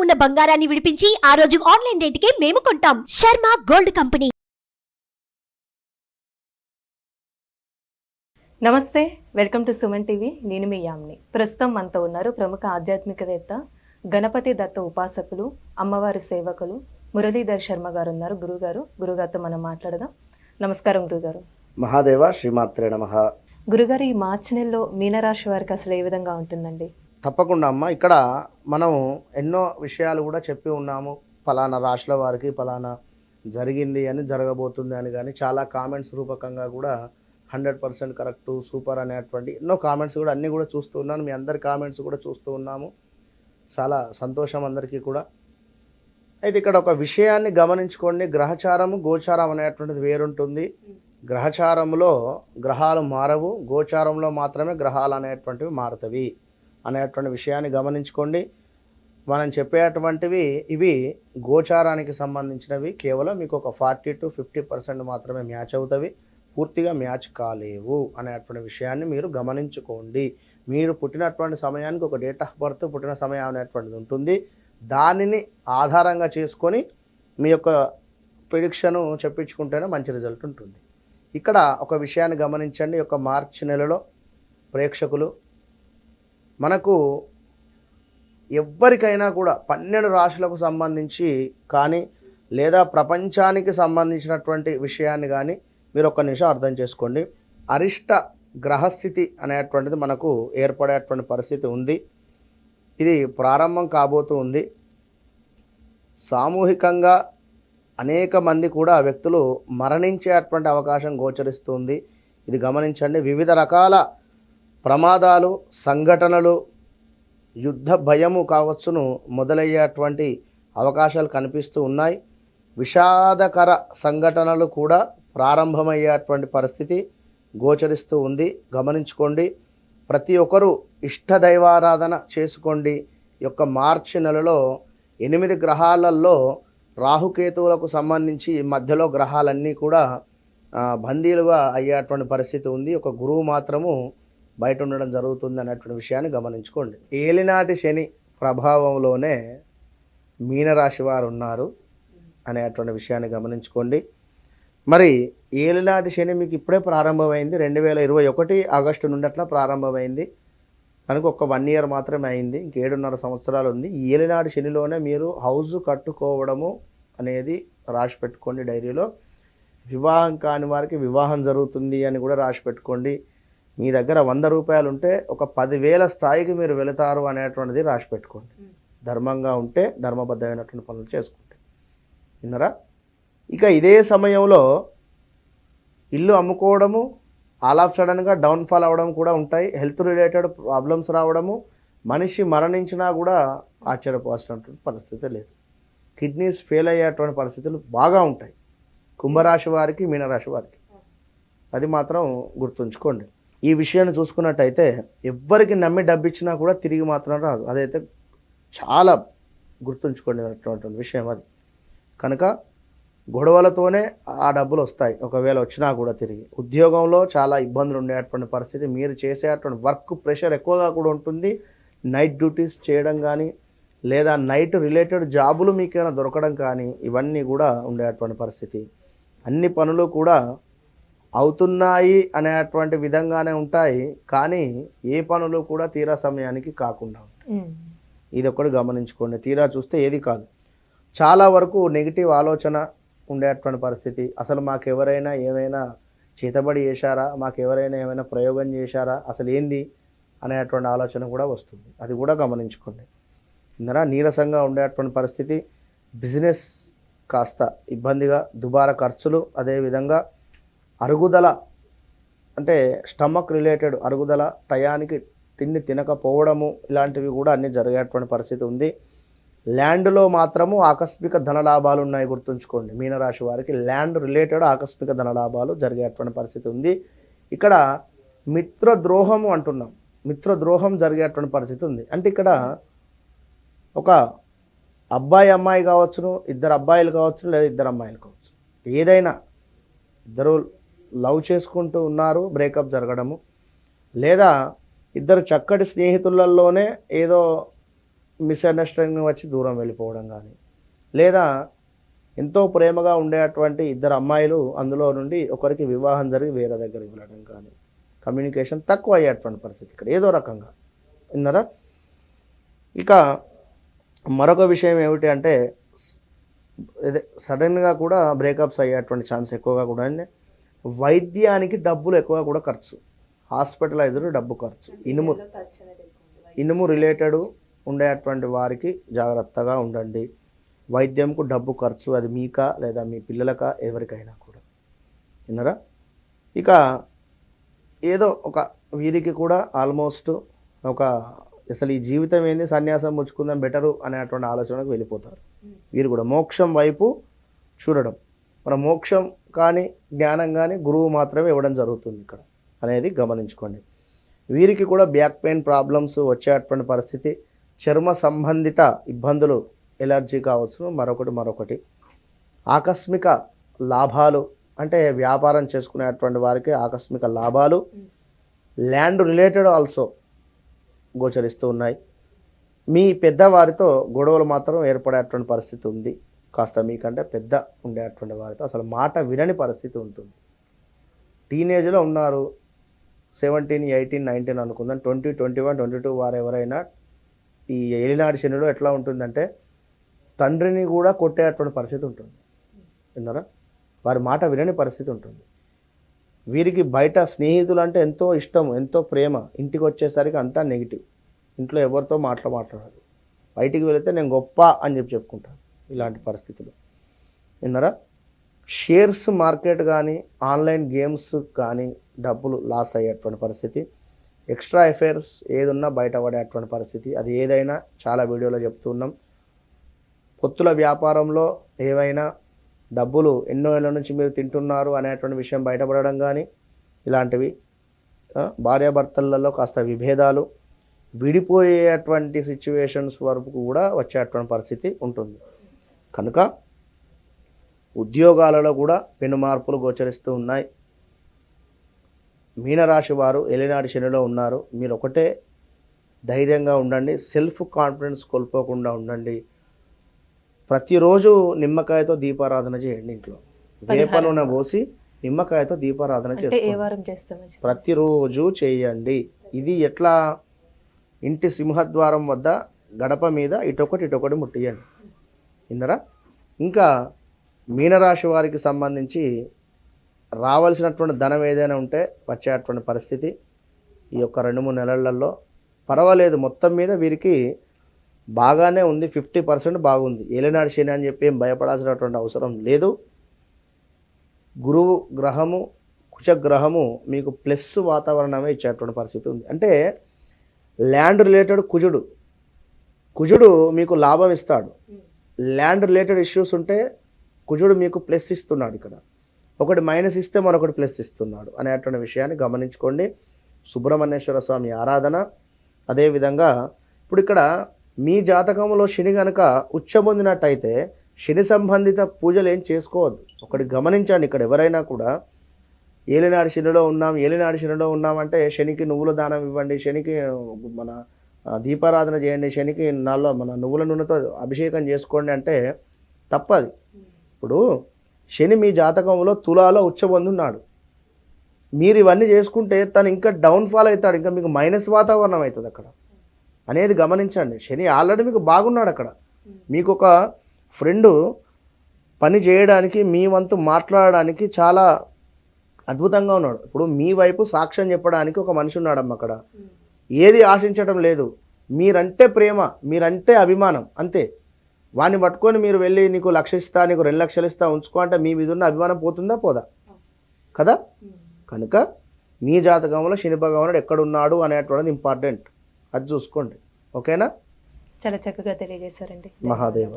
ఉన్న బంగారాన్ని విడిపించి ఆ రోజు ఆన్లైన్ రేటుకే మేము కొంటాం. Sharma gold company. నమస్తే వెల్కమ్ టు సుమన్ టీవీ. నేను మీ యామ్ని. ప్రస్తుతం మనతో ఉన్నారు ప్రముఖ ఆధ్యాత్మికవేత్త గణపతి దత్త ఉపాసకులు అమ్మవారి సేవకులు మురళీధర్ శర్మ గారు ఉన్నారు. గురుగారు గురుగారితో మనం మాట్లాడదాం. నమస్కారం గురుగారు. మహాదేవ శ్రీమాత్రే నమ. గురుగారు ఈ మార్చి నెలలో మీనరాశి వారికి అసలు ఏ విధంగా ఉంటుందండి? తప్పకుండా అమ్మ. ఇక్కడ మనం ఎన్నో విషయాలు కూడా చెప్పి ఉన్నాము. ఫలానా రాష్ట్ర వారికి ఫలానా జరిగింది అని జరగబోతుంది అని కానీ చాలా కామెంట్స్ రూపకంగా కూడా హండ్రెడ్ పర్సెంట్ కరెక్ట్ సూపర్ అనేటువంటి ఎన్నో కామెంట్స్ కూడా అన్నీ కూడా చూస్తూ ఉన్నాను. మీ అందరి కామెంట్స్ కూడా చూస్తూ ఉన్నాము. చాలా సంతోషం అందరికీ కూడా. అయితే ఇక్కడ ఒక విషయాన్ని గమనించుకోండి. గ్రహచారము గోచారం అనేటువంటిది వేరుంటుంది. గ్రహచారంలో గ్రహాలు మారవు. గోచారంలో మాత్రమే గ్రహాలు అనేటువంటివి మారుతవి. అనేటువంటి విషయాన్ని గమనించుకోండి. మనం చెప్పేటువంటివి ఇవి గోచారానికి సంబంధించినవి. కేవలం మీకు ఒక ఫార్టీ టు ఫిఫ్టీ పర్సెంట్ మాత్రమే మ్యాచ్ అవుతవి. పూర్తిగా మ్యాచ్ కాలేవు అనేటువంటి విషయాన్ని మీరు గమనించుకోండి. మీరు పుట్టినటువంటి సమయానికి ఒక డేట్ ఆఫ్ బర్త్ పుట్టిన సమయం అనేటువంటిది ఉంటుంది. దానిని ఆధారంగా చేసుకొని మీ యొక్క ప్రిడిక్షను చెప్పించుకుంటేనే మంచి రిజల్ట్ ఉంటుంది. ఇక్కడ ఒక విషయాన్ని గమనించండి. ఈ యొక్క మార్చి నెలలో ప్రేక్షకులు మనకు ఎవ్వరికైనా కూడా పన్నెండు రాశులకు సంబంధించి కానీ లేదా ప్రపంచానికి సంబంధించినటువంటి విషయాన్ని కానీ మీరు ఒక్క నిమిషం అర్థం చేసుకోండి. అరిష్ట గ్రహస్థితి అనేటువంటిది మనకు ఏర్పడేటువంటి పరిస్థితి ఉంది. ఇది ప్రారంభం కాబోతూ ఉంది. సామూహికంగా అనేక మంది కూడా వ్యక్తులు మరణించేటువంటి అవకాశం గోచరిస్తుంది ఇది గమనించండి. వివిధ రకాల ప్రమాదాలు సంఘటనలు యుద్ధ భయము కావచ్చును మొదలయ్యేటువంటి అవకాశాలు కనిపిస్తూ ఉన్నాయి. విషాదకర సంఘటనలు కూడా ప్రారంభమయ్యేటువంటి పరిస్థితి గోచరిస్తూ ఉంది. గమనించుకోండి ప్రతి ఒక్కరూ ఇష్ట దైవారాధన చేసుకోండి. యొక్క మార్చి నెలలో ఎనిమిది గ్రహాలలో రాహుకేతువులకు సంబంధించి మధ్యలో గ్రహాలన్నీ కూడా బందీలుగా అయ్యేటువంటి పరిస్థితి ఉంది. ఒక గురువు మాత్రము బయట ఉండడం జరుగుతుంది అన్నటువంటి విషయాన్ని గమనించుకోండి. ఏలినాటి శని ప్రభావంలోనే మీనరాశి వారు ఉన్నారు అనేటువంటి విషయాన్ని గమనించుకోండి. మరి ఏలినాటి శని మీకు ఇప్పుడే ప్రారంభమైంది. రెండు వేల ఇరవై ఒకటి ఆగస్టు నుండి అట్లా ప్రారంభమైంది. కనుక ఒక వన్ ఇయర్ మాత్రమే అయింది. ఇంకేడున్నర సంవత్సరాలు ఉంది. ఏలినాటి శనిలోనే మీరు హౌస్ కట్టుకోవడము అనేది రాసి పెట్టుకోండి డైరీలో. వివాహం కాని వారికి వివాహం జరుగుతుంది అని కూడా రాసి పెట్టుకోండి. మీ దగ్గర వంద రూపాయలు ఉంటే ఒక పదివేల స్థాయికి మీరు వెళతారు అనేటువంటిది రాసి పెట్టుకోండి. ధర్మంగా ఉంటే ధర్మబద్ధమైనటువంటి పనులు చేసుకుంటే. విన్నారా? ఇక ఇదే సమయంలో ఇల్లు అమ్ముకోవడము ఆల్ ఆఫ్ సడన్గా డౌన్ఫాల్ అవ్వడం కూడా ఉంటాయి. హెల్త్ రిలేటెడ్ ప్రాబ్లమ్స్ రావడము మనిషి మరణించినా కూడా ఆశ్చర్యపోవాల్సినటువంటి పరిస్థితి లేదు. కిడ్నీస్ ఫెయిల్ అయ్యేటువంటి పరిస్థితులు బాగా ఉంటాయి. కుంభరాశి వారికి మీనరాశి వారికి. అది మాత్రం గుర్తుంచుకోండి. ఈ విషయాన్ని చూసుకున్నట్టయితే ఎవ్వరికి నమ్మి డబ్బు ఇచ్చినా కూడా తిరిగి మాత్రం రాదు. అదైతే చాలా గుర్తుంచుకోండి అటువంటి విషయం అది. కనుక గొడవలతోనే ఆ డబ్బులు వస్తాయి. ఒకవేళ వచ్చినా కూడా తిరిగి. ఉద్యోగంలో చాలా ఇబ్బందులు ఉండేటువంటి పరిస్థితి. మీరు చేసేటువంటి వర్క్ ప్రెషర్ ఎక్కువగా కూడా ఉంటుంది. నైట్ డ్యూటీస్ చేయడం కానీ లేదా నైట్ రిలేటెడ్ జాబులు మీకైనా దొరకడం కానీ ఇవన్నీ కూడా ఉండేటువంటి పరిస్థితి. అన్ని పనులు కూడా అవుతున్నాయి అనేటువంటి విధంగానే ఉంటాయి కానీ ఏ పనులు కూడా తీరా సమయానికి కాకుండా ఉంటాయి. ఇది ఒకటి గమనించుకోండి. తీరా చూస్తే ఏది కాదు. చాలా వరకు నెగిటివ్ ఆలోచన ఉండేటువంటి పరిస్థితి. అసలు మాకు ఎవరైనా ఏమైనా చేతబడి చేశారా? మాకు ఎవరైనా ఏమైనా ప్రయోగం చేశారా? అసలు ఏంది? అనేటువంటి ఆలోచన కూడా వస్తుంది. అది కూడా గమనించుకోండి. ఇందరా నీరసంగా ఉండేటువంటి పరిస్థితి. బిజినెస్ కాస్త ఇబ్బందిగా దుబారా ఖర్చులు అదేవిధంగా అరుగుదల అంటే స్టమక్ రిలేటెడ్ అరుగుదల టయానికి తిండి తినకపోవడము ఇలాంటివి కూడా అన్నీ జరిగేటువంటి పరిస్థితి ఉంది. ల్యాండ్లో మాత్రము ఆకస్మిక ధనలాభాలు ఉన్నాయి గుర్తుంచుకోండి. మీనరాశి వారికి ల్యాండ్ రిలేటెడ్ ఆకస్మిక ధనలాభాలు జరిగేటువంటి పరిస్థితి ఉంది. ఇక్కడ మిత్రద్రోహము అంటున్నాం. మిత్రద్రోహం జరిగేటువంటి పరిస్థితి ఉంది. అంటే ఇక్కడ ఒక అబ్బాయి అమ్మాయి కావచ్చును ఇద్దరు అబ్బాయిలు కావచ్చు లేదా ఇద్దరు అమ్మాయిలు కావచ్చు ఏదైనా ఇద్దరు లవ్ చేసుకుంటూ ఉన్నారు బ్రేకప్ జరగడము. లేదా ఇద్దరు చక్కటి స్నేహితులలోనే ఏదో మిస్అండర్స్టాండింగ్ వచ్చి దూరం వెళ్ళిపోవడం కానీ లేదా ఎంతో ప్రేమగా ఉండేటువంటి ఇద్దరు అమ్మాయిలు అందులో నుండి ఒకరికి వివాహం జరిగి వేరే దగ్గరికి వెళ్ళడం కానీ కమ్యూనికేషన్ తక్కువ అయ్యేటువంటి పరిస్థితి ఇక్కడ. ఏదో రకంగా. విన్నారా? ఇక మరొక విషయం ఏమిటి అంటే ఇదే సడన్గా కూడా బ్రేకప్స్ అయ్యేటువంటి ఛాన్స్ ఎక్కువగా కూడా అండి. వైద్యానికి డబ్బులు ఎక్కువ కూడా ఖర్చు. హాస్పిటలైజర్ డబ్బు ఖర్చు. ఇనుము ఇనుము రిలేటెడ్ ఉండేటువంటి వారికి జాగ్రత్తగా ఉండండి. వైద్యంకు డబ్బు ఖర్చు అది మీకా లేదా మీ పిల్లలకా ఎవరికైనా కూడా. విన్నారా? ఇక ఏదో ఒక వీరికి కూడా ఆల్మోస్ట్ ఒక అసలు ఈ జీవితం ఏంది సన్యాసం ముచ్చుకుందాం బెటరు అనేటువంటి ఆలోచనకు వెళ్ళిపోతారు. వీరు కూడా మోక్షం వైపు చూడడం. మన మోక్షం కానీ జ్ఞానం కానీ గురువు మాత్రమే ఇవ్వడం జరుగుతుంది ఇక్కడ అనేది గమనించుకోండి. వీరికి కూడా బ్యాక్ పెయిన్ ప్రాబ్లమ్స్ వచ్చేటువంటి పరిస్థితి చర్మ సంబంధిత ఇబ్బందులు ఎలర్జీ కావచ్చు మరొకటి మరొకటి. ఆకస్మిక లాభాలు అంటే వ్యాపారం చేసుకునేటువంటి వారికి ఆకస్మిక లాభాలు. ల్యాండ్ రిలేటెడ్ ఆల్సో గోచరిస్తూ ఉన్నాయి. మీ పెద్దవారితో గొడవలు మాత్రం ఏర్పడేటువంటి పరిస్థితి ఉంది. కాస్త మీకంటే పెద్ద ఉండేటువంటి వారితో అసలు మాట వినని పరిస్థితి ఉంటుంది. టీనేజ్లో ఉన్నారు. సెవెంటీన్ ఎయిటీన్ నైన్టీన్ అనుకుందాం. Twenty twenty one twenty two వారు ఎవరైనా ఈ ఏలినాడు శనిలో ఎట్లా ఉంటుందంటే తండ్రిని కూడా కొట్టేటువంటి పరిస్థితి ఉంటుంది. విన్నారా? వారి మాట వినని పరిస్థితి ఉంటుంది. వీరికి బయట స్నేహితులు అంటే ఎంతో ఇష్టం ఎంతో ప్రేమ. ఇంటికి వచ్చేసరికి అంతా నెగిటివ్ ఇంట్లో ఎవరితో మాట్లా మాట్లాడరు. బయటికి వెళితే నేను గొప్ప అని చెప్పి చెప్పుకుంటాను ఇలాంటి పరిస్థితులు. విన్నారా? షేర్స్ మార్కెట్ కానీ ఆన్లైన్ గేమ్స్ కానీ డబ్బులు లాస్ అయ్యేటువంటి పరిస్థితి. ఎక్స్ట్రా ఎఫైర్స్ ఏదున్నా బయటపడేటువంటి పరిస్థితి. అది ఏదైనా చాలా వీడియోలో చెప్తూ ఉన్నాం. పొత్తుల వ్యాపారంలో ఏవైనా డబ్బులు ఎన్నో ఏళ్ళ నుంచి మీరు తింటున్నారు అనేటువంటి విషయం బయటపడడం కానీ ఇలాంటివి భార్యాభర్తలలో కాస్త విభేదాలు విడిపోయేటువంటి సిచ్యువేషన్స్ వరకు కూడా వచ్చేటువంటి పరిస్థితి ఉంటుంది. కనుక ఉద్యోగాలలో కూడా పెను మార్పులు గోచరిస్తూ ఉన్నాయి. మీనరాశి వారు ఎలినాటి శనిలో ఉన్నారు. మీరు ఒకటే ధైర్యంగా ఉండండి. సెల్ఫ్ కాన్ఫిడెన్స్ కోల్పోకుండా ఉండండి. ప్రతిరోజు నిమ్మకాయతో దీపారాధన చేయండి ఇంట్లో. వేప నూనె పోసి నిమ్మకాయతో దీపారాధన చేసుకోండి. ప్రతిరోజు చేయండి. ఇది ఎట్లా? ఇంటి సింహద్వారం వద్ద గడప మీద ఇటొకటి ఇటొకటి ముట్టియండి. విన్నరా ఇంకా మీనరాశి వారికి సంబంధించి రావాల్సినటువంటి ధనం ఏదైనా ఉంటే వచ్చేటువంటి పరిస్థితి ఈ యొక్క రెండు మూడు నెలలలో. పర్వాలేదు మొత్తం మీద వీరికి బాగానే ఉంది ఫిఫ్టీ పర్సెంట్ బాగుంది. ఏలినాడు శని అని చెప్పి ఏం భయపడాల్సినటువంటి అవసరం లేదు. గురువు గ్రహము కుజగ్రహము మీకు ప్లస్ వాతావరణమే ఇచ్చేటువంటి పరిస్థితి ఉంది. అంటే ల్యాండ్ రిలేటెడ్ కుజుడు కుజుడు మీకు లాభం ఇస్తాడు. ల్యాండ్ రిలేటెడ్ ఇష్యూస్ ఉంటే కుజుడు మీకు ప్లస్ ఇస్తున్నాడు ఇక్కడ. ఒకటి మైనస్ ఇస్తే మరొకటి ప్లస్ ఇస్తున్నాడు అనేటువంటి విషయాన్ని గమనించుకోండి. సుబ్రహ్మణ్యేశ్వర స్వామి ఆరాధన. అదేవిధంగా ఇప్పుడు ఇక్కడ మీ జాతకంలో శని గనక ఉచ్చబొందినట్టయితే శని సంబంధిత పూజలు ఏం చేసుకోవద్దు. ఒకటి గమనించండి ఇక్కడ ఎవరైనా కూడా. ఏలినాడు శనిలో ఉన్నాం ఏలినాడు శనిలో ఉన్నామంటే శనికి నువ్వుల దానం ఇవ్వండి శనికి మన దీపారాధన చేయండి శనికి నాలో మన నువ్వుల నూనెతో అభిషేకం చేసుకోండి అంటే తప్పది. ఇప్పుడు శని మీ జాతకంలో తులాలో ఉచ్చబొందున్నాడు. మీరు ఇవన్నీ చేసుకుంటే తను ఇంకా డౌన్ఫాల్ అవుతాడు ఇంకా మీకు మైనస్ వాతావరణం అవుతుంది అక్కడ. అనేది గమనించండి. శని ఆల్రెడీ మీకు బాగున్నాడు అక్కడ. మీకు ఒక ఫ్రెండు పని చేయడానికి మీ వంతు మాట్లాడడానికి చాలా అద్భుతంగా ఉన్నాడు. ఇప్పుడు మీ వైపు సాక్ష్యం చెప్పడానికి ఒక మనిషి ఉన్నాడమ్మ అక్కడ. ఏది ఆశించడం లేదు. మీరంటే ప్రేమ మీరంటే అభిమానం అంతే. వాడిని పట్టుకొని మీరు వెళ్ళి నీకు లక్ష ఇస్తా నీకు రెండు లక్షలు ఇస్తా ఉంచుకో అంటే మీ మీద ఉన్న అభిమానం పోతుందా పోదా? కదా? కనుక మీ జాతకంలో శని భగవానుడు ఎక్కడున్నాడు అనేటువంటిది ఇంపార్టెంట్ అది చూసుకోండి. ఓకేనా? చాలా చక్కగా తెలియజేశారండి. మహాదేవ.